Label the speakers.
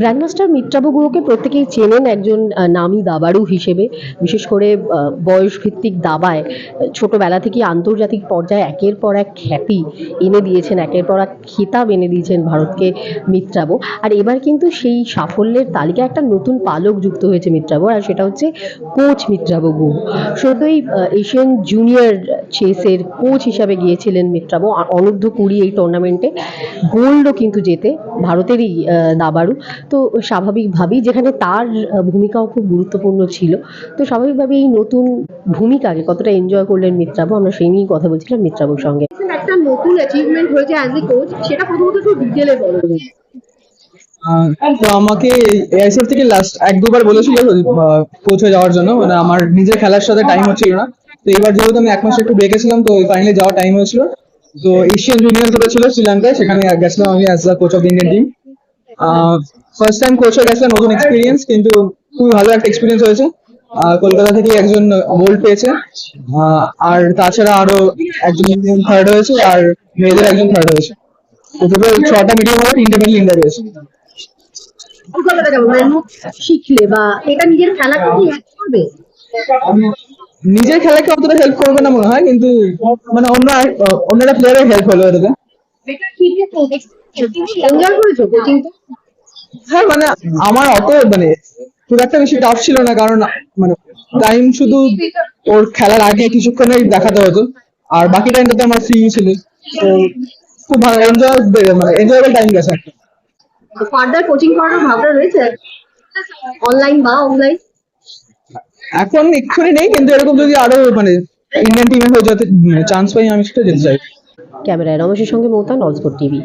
Speaker 1: Grandmaster মিত্রাবু গুরুকে প্রত্যেকেই চেনেন একজন নামী দাবাড়ু হিসেবে। বিশেষ করে বয়সভিত্তিক দাবায় ছোটবেলা থেকে আন্তর্জাতিক পর্যায়ে একের পর এক খ্যাতি এনে দিয়েছেন, একের পর এক খেতাব এনে দিয়েছেন ভারতকে মিত্রাবু। আর এবার কিন্তু সেই সাফল্যের তালিকায় একটা নতুন পালক যুক্ত হয়েছে মিত্রাবু, আর সেটা হচ্ছে কোচ মিত্রাবু গুরু সদ্যই এশিয়ান জুনিয়র চেসের কোচ হিসাবে গিয়েছিলেন মিত্রাবু অনূর্ধ্ব কুড়ি এই টুর্নামেন্টে গোল্ডও কিন্তু জেতে ভারতেরই দাবাড়ু। তো স্বাভাবিকভাবেই যেখানে তার ভূমিকাও খুব গুরুত্বপূর্ণ ছিল তো স্বাভাবিকভাবেই এই নতুন ভূমিকাকে কতটা এনজয় করলেন মিত্রাবু আমরা সেই নিয়েই কথা বলছিলাম মিত্রাবুর সঙ্গে। একটা নতুন অ্যাচিভমেন্ট হয়েছে অ্যাজ এ কোচ সেটা প্রথমত একটু ডিটেলে
Speaker 2: তো আমাকে এআইসিএফ থেকে লাস্ট এক দুবার বলেছিল কোচ হয়ে যাওয়ার জন্য। মানে আমার নিজের খেলার সাথে টাইম হচ্ছিল না। তো এবার যেহেতু আমি এক মাস একটু ব্রেকে ছিলাম, তো ফাইনালি যাওয়ার টাইম হয়েছিল। তো এশিয়ান জুনিয়র যেটা ছিল শ্রীলঙ্কায়, সেখানে গেছিলাম আমি as the coach of Indian team first time coach হয়ে গেছিলাম, নতুন এক্সপিরিয়েন্স কিন্তু খুবই ভালো একটা এক্সপিরিয়েন্স হয়েছে। কলকাতা থেকে একজন গোল্ড পেয়েছে। আর তাছাড়া আরও একজন থার্ড হয়েছে, আর মেয়েদের একজন থার্ড হয়েছে। টোটাল ছটা মিডিয়াম হবে তিনটে ইন্ডিয়া
Speaker 1: মানে শিখলে বা এটা নিজের করবে?
Speaker 2: নিজের খেলাকে অতটা হেল্প করবে না মনে হয় কিন্তু মানে অন্য আর- অন্য একটা প্লেয়ারের হেল্প হলো এটাতে
Speaker 1: এনজয় করেছ কোচিংটা
Speaker 2: হ্যাঁ মানে আমার অত মানে খুব একটা বেশি টাফ ছিল না কারণ মানে টাইম শুধু ওর খেলার আগে কিছুক্ষণেই দেখাতে হতো আর বাকি টাইমটাতে আমার ফ্রি ছিল। তো খুব ভালো এনজয় মানে এনজয়েবল টাইম গেছে। একটা
Speaker 1: ফার্দার কোচিং করানোর ভাবনা রয়েছে? অনলাইন বা অফলাইন
Speaker 2: এখন এক্ষুনি নেই, কিন্তু এরকম যদি আরও মানে ইন্ডিয়ান টিমে হয়ে যাতে চান্স পাই, আমি সেটা যেতে চাই।
Speaker 1: ক্যামেরায় রমেশের সঙ্গে মৌতান নজপুর টিভি।